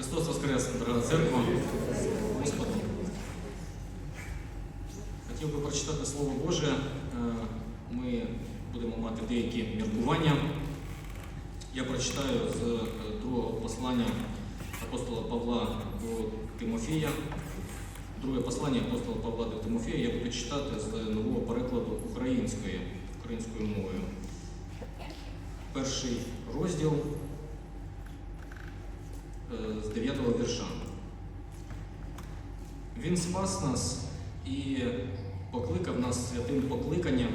Христос Воскрес, дорога церква. Господи. Хотів би прочитати Слово Боже. Е, Ми будемо мати деякі міркування. Я прочитаю з е, другого послання апостола Павла до Тимофія. Друге послання апостола Павла до Тимофія я буду читати з нового перекладу української, українською мовою. Перший розділ з 9 вірша. Він спас нас і покликав нас святим покликанням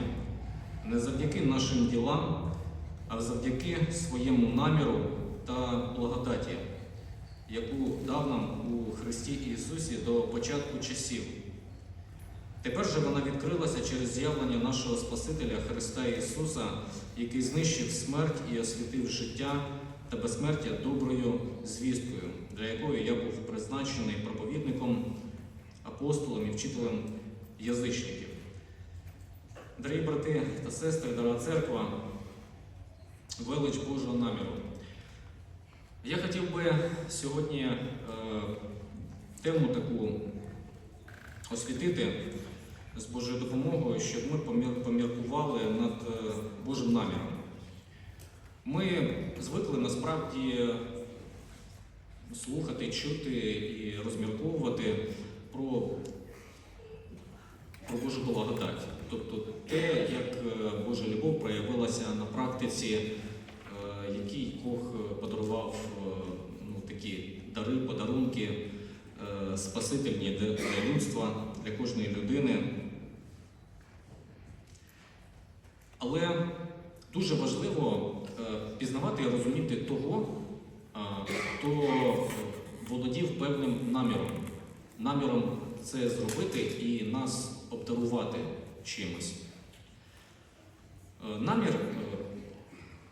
не завдяки нашим ділам, а завдяки своєму наміру та благодаті, яку дав нам у Христі Ісусі до початку часів. Тепер же вона відкрилася через з'явлення нашого Спасителя Христа Ісуса, який знищив смерть і освятив життя та безсмертя доброю звісткою, для якої я був призначений проповідником, апостолом і вчителем язичників. Дорогі брати та сестри, дорога церква, велич Божого наміру. Я хотів би сьогодні е, тему таку освітити з Божою допомогою, щоб ми поміркували над е, Божим наміром. Ми звикли насправді слухати, чути і розмірковувати про, про Божу благодать. Тобто те, як е, Божа любов проявилася на практиці, е, який Бог подарував е, ну, такі дари, подарунки спасительні для людства, для кожної людини. Але дуже важливо пізнавати і розуміти того, е, хто володів певним наміром. Наміром це зробити і нас обдарувати чимось. Е, Намір е,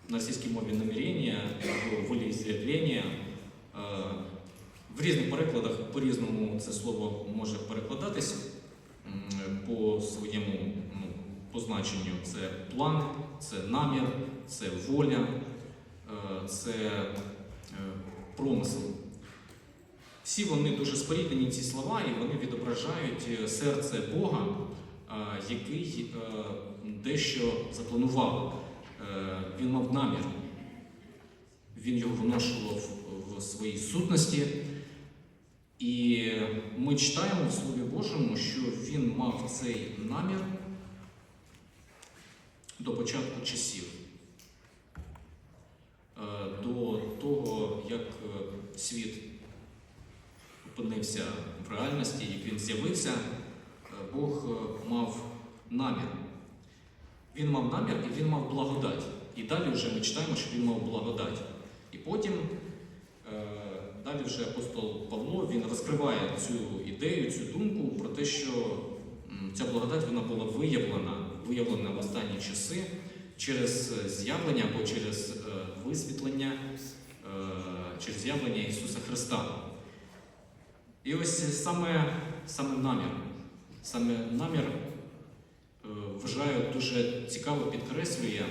на російській мові намірення або е, В різних перекладах по-різному це слово може перекладатись по своєму ну, позначенню. Це план, це намір, це воля, е, це е, промисел. Всі вони дуже споріднені ці слова, і вони відображають е, серце Бога, який дещо запланував. Він мав намір. Він його виношував в своїй сутності. І ми читаємо в Слові Божому, що він мав цей намір до початку часів, до того, як е, світ опинився в реальності, як він з'явився, е, Бог е, мав намір. Він мав намір і він мав благодать. І далі вже ми читаємо, що він мав благодать. І потім е, далі вже апостол Павло він розкриває цю ідею, цю думку про те, що ця благодать вона була виявлена, виявлена в останні часи через е, з'явлення або через е, висвітлення, е, через з'явлення Ісуса Христа. І ось саме, саме намір, саме намір вважаю дуже цікаво підкреслює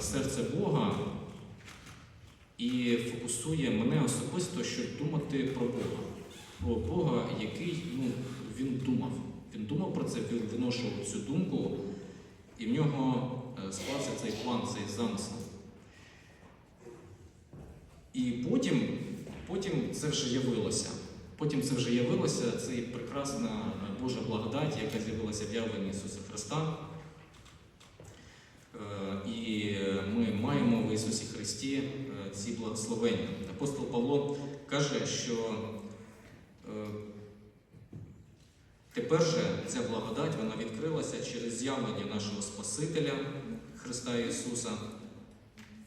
серце Бога і фокусує мене особисто, щоб думати про Бога. Про Бога, який ну, він думав. Він думав про це, він виношував цю думку, і в нього е, склався цей план, цей замисел. І потім, потім це вже явилося. Потім це вже явилося, це прекрасна Божа благодать, яка з'явилася в явленні Ісуса Христа. Е, І ми маємо в Ісусі Христі е, ці благословення. Апостол Павло каже, що е, тепер же ця благодать вона відкрилася через з'явлення нашого Спасителя Христа Ісуса.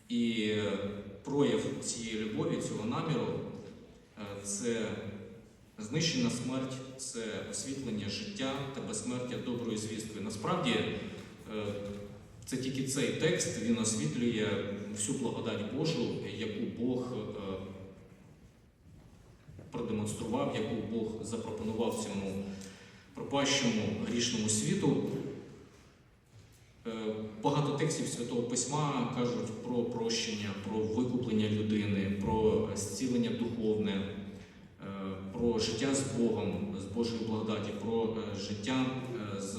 І е, прояв цієї любові, цього наміру е, це знищена смерть, це освітлення життя та безсмертя доброю звісткою. Насправді, е, це тільки цей текст він освітлює всю благодать Божу, яку Бог продемонстрував, яку Бог запропонував цьому пропащому грішному світу. Е, Багато текстів. Святого Письма кажуть про прощення, про викуплення людини, про зцілення духовне, е, про життя з Богом, з Божої благодаті, про е, життя з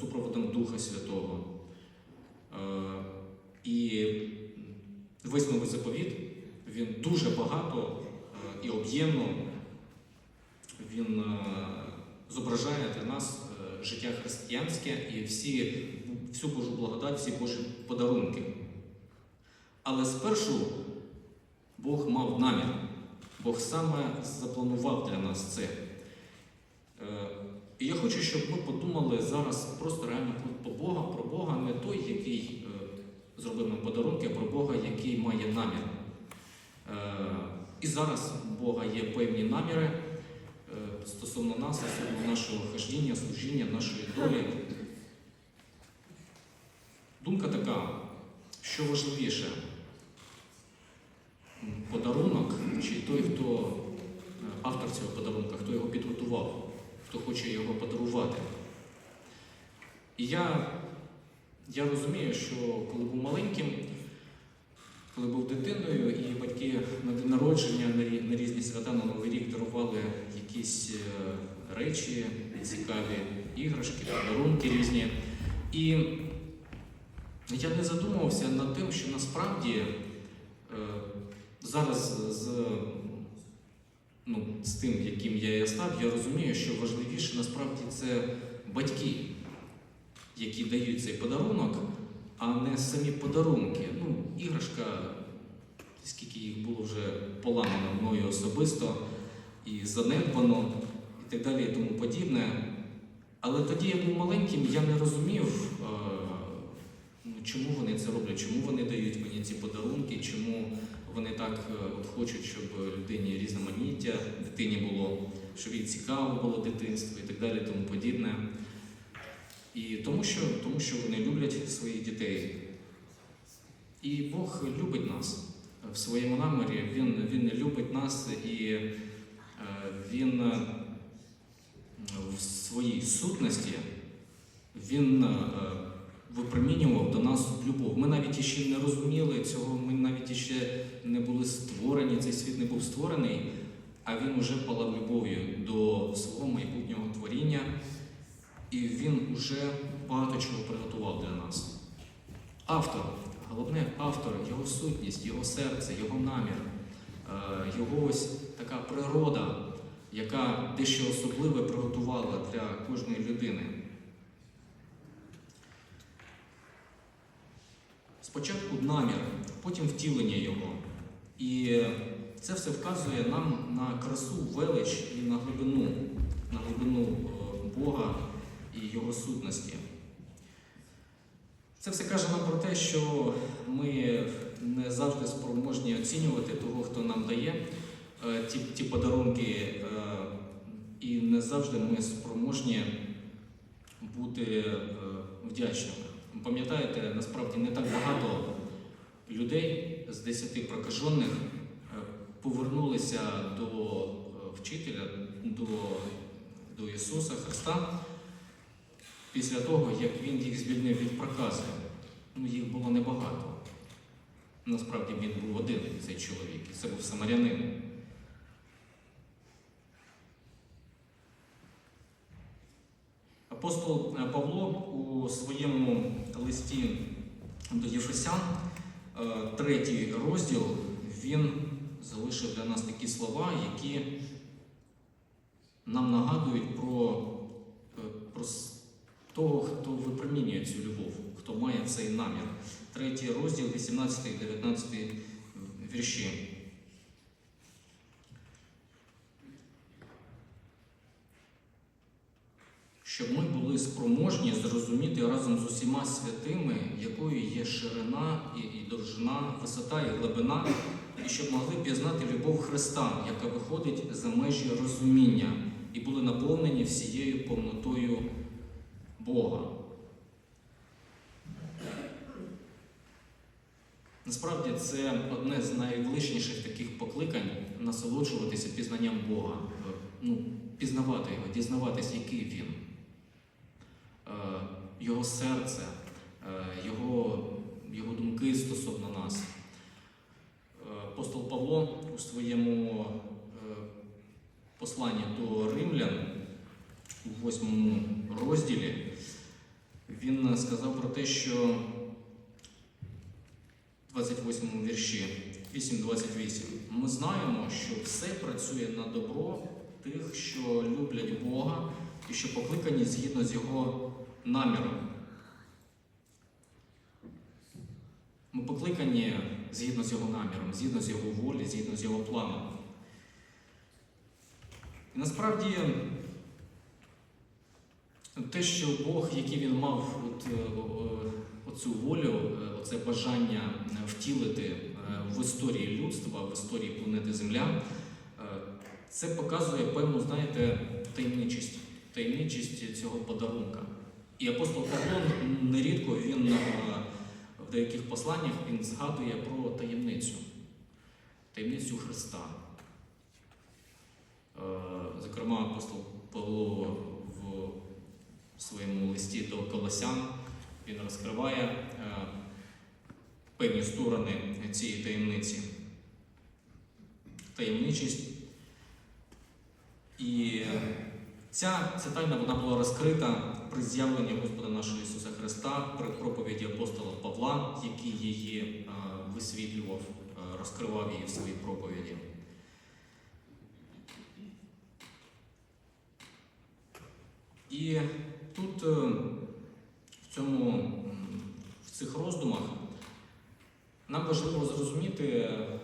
супроводом Духа Святого. І весь новий заповіт він дуже багато і об'ємно він зображає для нас е, життя християнське і всі, всю Божу благодать, всі Божі подарунки. Але спершу Бог мав намір. Бог саме запланував для нас це. Е, І я хочу, щоб ми подумали зараз просто реально про Бога, про Бога, не той, який е, зробив нам подарунки, а про Бога, який має намір. І зараз у Бога є певні наміри стосовно нас, стосовно нашого хождіння, служіння, нашої долі. Думка така, що важливіше, подарунок чи той, хто е, автор цього подарунка, хто його підготував, хто хоче його подарувати. І я, я розумію, що коли був маленьким, коли був дитиною, і батьки на день народження, на різні свята, на Новий рік дарували якісь е, речі, цікаві іграшки, подарунки різні. І я не задумувався над тим, що насправді е, зараз з, ну, з тим, яким я є став, я розумію, що важливіше насправді це батьки, які дають цей подарунок, а не самі подарунки. Ну, іграшка, скільки їх було вже поламано мною особисто і занедбано, і так далі, і тому подібне. Але тоді я був маленьким, я не розумів, е, ну, чому вони це роблять, чому вони дають мені ці подарунки, чому вони так е, от хочуть, щоб людині різноманіття дитині було, щоб їй цікаво було дитинство і так далі, тому подібне. І тому що, тому що вони люблять своїх дітей. І Бог любить нас в своєму намірі, Він, він любить нас і Він е, в своїй сутності Він е, випромінював до нас любов. Ми навіть іще не розуміли цього, ми навіть іще не були створені, цей світ не був створений, а він уже палав любов'ю до свого майбутнього творіння. І він вже багато чого приготував для нас. Автор, головне автор, його сутність, його серце, його намір, його ось така природа, яка дещо особливе приготувала для кожної людини. Спочатку намір, потім втілення його. І це все вказує нам на красу, велич і на глибину, на глибину е, Бога і Його сутності. Це все каже нам про те, що ми не завжди спроможні оцінювати того, хто нам дає е, ті, ті подарунки, е, і не завжди ми спроможні бути е, вдячними. Пам'ятаєте, насправді не так багато людей з десяти прокажених повернулися до вчителя, до, до Ісуса Христа після того, як Він їх звільнив від прокази. Ну, їх було небагато. Насправді він був один цей чоловік, і це був самарянин. Апостол е, Павло у своєму листі до Єфесян, е, третій розділ, він залишив для нас такі слова, які нам нагадують про, е, про того, хто випромінює цю любов, хто має цей намір. Третій розділ, 18-19 вірші. щоб ми були спроможні зрозуміти разом з усіма святими, якою є ширина і, і довжина, висота і глибина, і щоб могли пізнати любов Христа, яка виходить за межі розуміння, і були наповнені всією повнотою Бога. Насправді це одне з найвеличніших таких покликань насолоджуватися пізнанням Бога, е, ну, пізнавати його, дізнаватись, який він, Е, його серце, е, його його думки стосовно нас. Апостол Павло у своєму посланні до римлян у восьмому розділі він сказав про те, що 28 вірші 8.28 ми знаємо, що все працює на добро тих, що люблять Бога і що покликані згідно з його наміром. Ми покликані згідно з його наміром, згідно з його волі, згідно з його планом. І насправді те, що Бог, який він мав от, е, волю, е, оце бажання е, втілити е, в історії людства, в історії планети Земля, це показує певну, знаєте, таємничість, таємничість цього подарунка. І апостол Павло нерідко він в деяких посланнях він згадує про таємницю, таємницю Христа. Зокрема, апостол Павло в своєму листі до Колосян він розкриває е, певні сторони цієї таємниці. Таємничість. І ця, ця тайна вона була розкрита при з'явленні Господа нашого Ісуса Христа, при проповіді апостола Павла, який її е, висвітлював, е, розкривав її в своїй проповіді. І тут в цьому в цих роздумах нам важливо зрозуміти, е,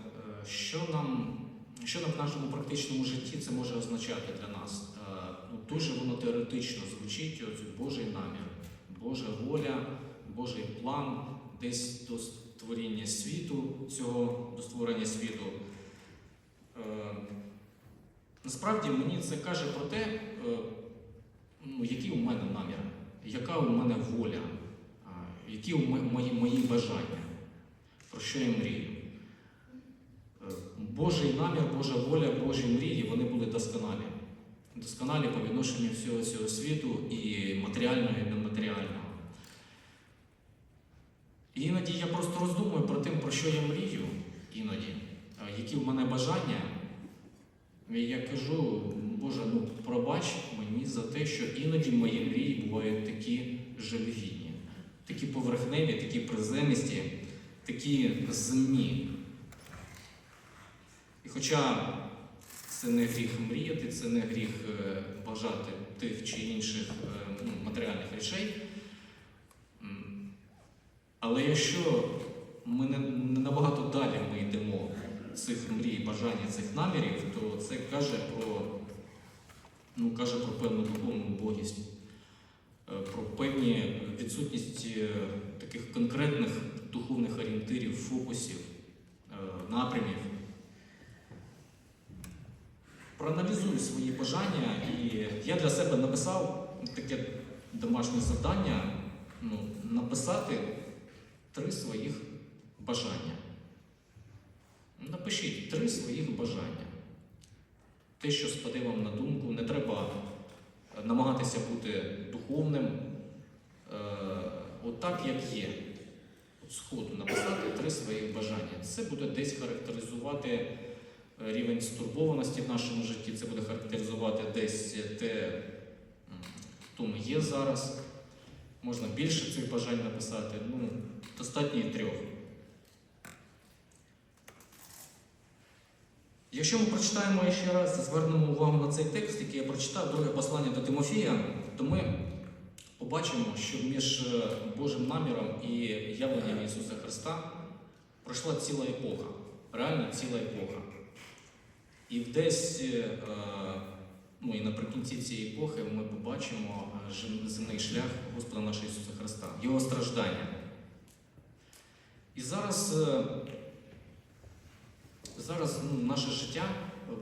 що нам, що нам в нашому практичному житті це може означати для нас. Е, Ну, дуже воно теоретично звучить, оцю Божий намір, Божа воля, Божий план десь до створіння світу, цього до створення світу. Е, Насправді мені це каже про те, ну, які у мене наміри, яка у мене воля, які у мої, мої бажання, про що я мрію. Е, Божий намір, Божа воля, Божі мрії, вони були досконалі. Досконалі по відношенню всього цього світу і матеріального, і нематеріального. Іноді я просто роздумую про те, про що я мрію, іноді, які в мене бажання. Я кажу, Боже, ну пробач мені за те, що іноді мої мрії бувають такі жалюгідні, такі поверхневі, такі приземисті, такі земні. І хоча це не гріх мріяти, це не гріх е, бажати тих чи інших е, ну, матеріальних речей. Але якщо ми не, набагато далі ми йдемо цих мрій, бажань, цих намірів, то це каже про, ну, каже про певну духовну убогість, е, про певні відсутність е, таких конкретних духовних орієнтирів, фокусів, е, напрямів. Проаналізую свої бажання, і я для себе написав таке домашнє завдання ну, написати три своїх бажання. Напишіть три своїх бажання. Те, що спаде вам на думку, не треба намагатися бути духовним. Е, Отак, як є. От сходу написати три своїх бажання. Це буде десь характеризувати е, рівень стурбованості в нашому житті, це буде характеризувати десь те, хто ми є зараз. Можна більше цих бажань написати. Ну, достатньо трьох. Якщо ми прочитаємо ще раз, звернемо увагу на цей текст, який я прочитав, друге послання до Тимофія, то ми побачимо, що між е, Божим наміром і явленням Ісуса Христа пройшла ціла епоха, реально ціла епоха. І десь, е, ну і наприкінці цієї епохи ми побачимо е, земний шлях Господа нашого Ісуса Христа, Його страждання. І зараз е, Зараз ну, наше життя, е,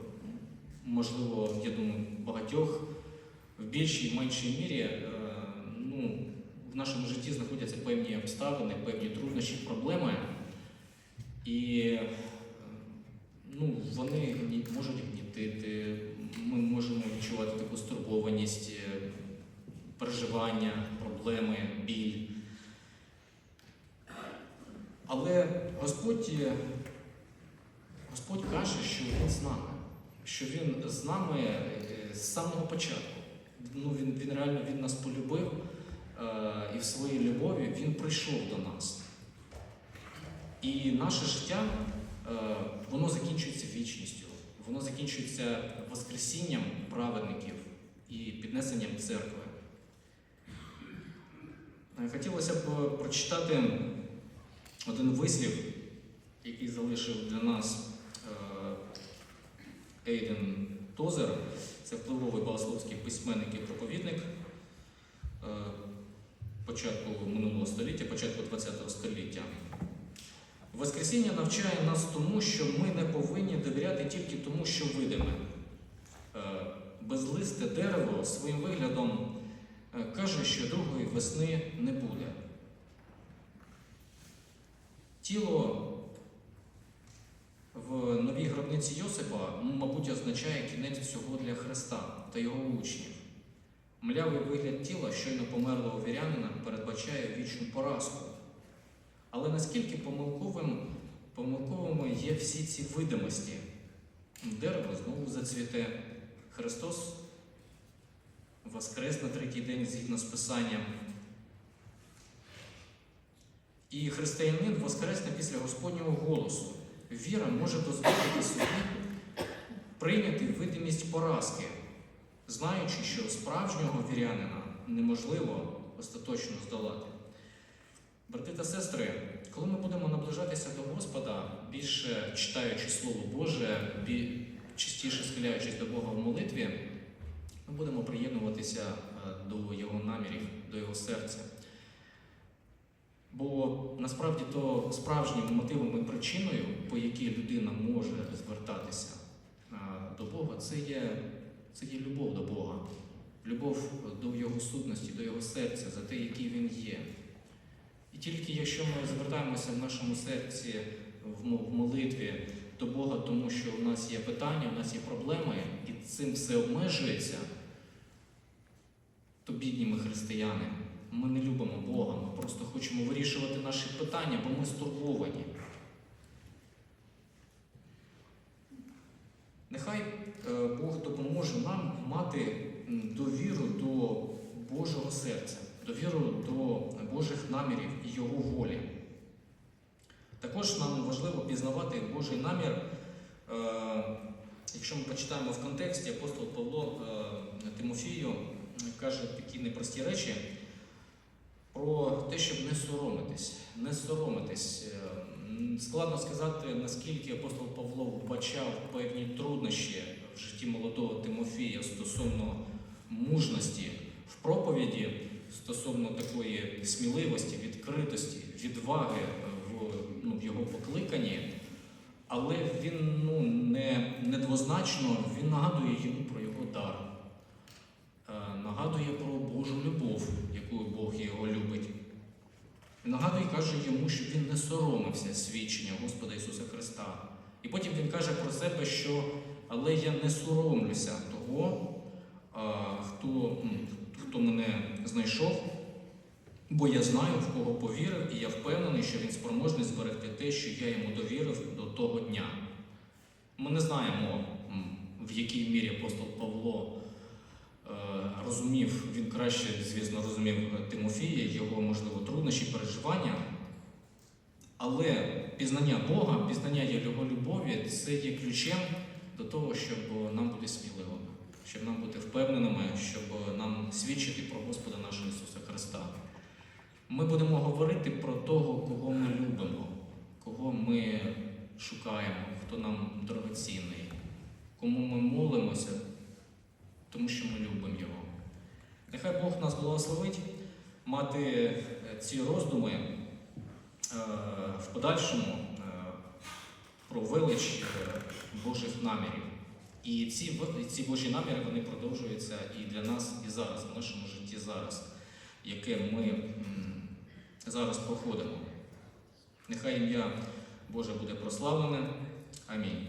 можливо, я думаю, багатьох в більшій і меншій мірі, е, ну, в нашому житті знаходяться певні обставини, певні труднощі, проблеми. І е, ну, вони можуть гнітити, ми можемо відчувати таку стурбованість, переживання, проблеми, біль. Але Господь, Господь каже, що Він з нами, що Він з нами е, з самого початку. Ну, Він, він реально він нас полюбив е, і в своїй любові Він прийшов до нас. І наше життя е, воно закінчується вічністю, воно закінчується воскресінням праведників і піднесенням церкви. Е, Хотілося б прочитати один вислів, який залишив для нас Ейден Тозер. Це впливовий богословський письменник і проповідник е, початку минулого століття, початку ХХ століття. Воскресіння навчає нас тому, що ми не повинні довіряти тільки тому, що видиме. Е, Безлисте дерево своїм виглядом е, каже, що другої весни не буде. Тіло в новій Йосипа, ну, мабуть, означає кінець всього для Христа та його учнів. Млявий вигляд тіла, щойно померлого вірянина, передбачає вічну поразку. Але наскільки помилковим, помилковими є всі ці видимості? Дерево знову зацвіте. Христос воскрес на третій день згідно з Писанням. І християнин воскресне після Господнього голосу. Віра може дозволити собі прийняти видимість поразки, знаючи, що справжнього вірянина неможливо остаточно здолати. Брати та сестри, коли ми будемо наближатися до Господа, більше читаючи Слово Боже, частіше схиляючись до Бога в молитві, ми будемо приєднуватися е, до Його намірів, до Його серця. Бо насправді то справжніми мотивами і причиною, по якій людина може звертатися до Бога, це є, це є любов до Бога, любов до Його сутності, до Його серця, за те, який Він є. І тільки якщо ми звертаємося в нашому серці в молитві до Бога, тому що у нас є питання, у нас є проблеми, і цим все обмежується, то бідні ми християни. Ми не любимо Бога, ми просто хочемо вирішувати наші питання, бо ми стурбовані. Нехай е, Бог допоможе нам мати довіру до Божого серця, довіру до Божих намірів і Його волі. Також нам важливо пізнавати Божий намір. Е, Якщо ми почитаємо в контексті, апостол Павло е, Тимофію каже такі непрості речі про те, щоб не соромитись. Не соромитись. Е, Складно сказати, наскільки апостол Павло вбачав певні труднощі в житті молодого Тимофія стосовно мужності в проповіді, стосовно такої сміливості, відкритості, відваги в, ну, в його покликанні. Але він ну, не, недвозначно він нагадує йому про його дар, нагадує про Божу любов, якою Бог його любить. Нагадує каже йому, що він не соромився свідчення Господа Ісуса Христа. І потім він каже про себе, що але я не соромлюся того, хто, хто мене знайшов, бо я знаю, в кого повірив, і я впевнений, що він спроможний зберегти те, що я йому довірив до того дня. Ми не знаємо, в якій мірі апостол Павло розумів, він краще, звісно, розумів Тимофія, його, можливо, труднощі, переживання. Але пізнання Бога, пізнання його любові це є ключем до того, щоб нам бути сміливими, щоб нам бути впевненими, щоб нам свідчити про Господа нашого Ісуса Христа. Ми будемо говорити про того, кого ми любимо, кого ми шукаємо, хто нам дорогоцінний, кому ми молимося, тому що ми любимо Його. Нехай Бог нас благословить мати е, ці роздуми е, в подальшому е, про велич Божих намірів. І ці, ці Божі наміри вони продовжуються і для нас, і зараз, в нашому житті зараз, яке ми зараз проходимо. Нехай ім'я Боже буде прославлене. Амінь.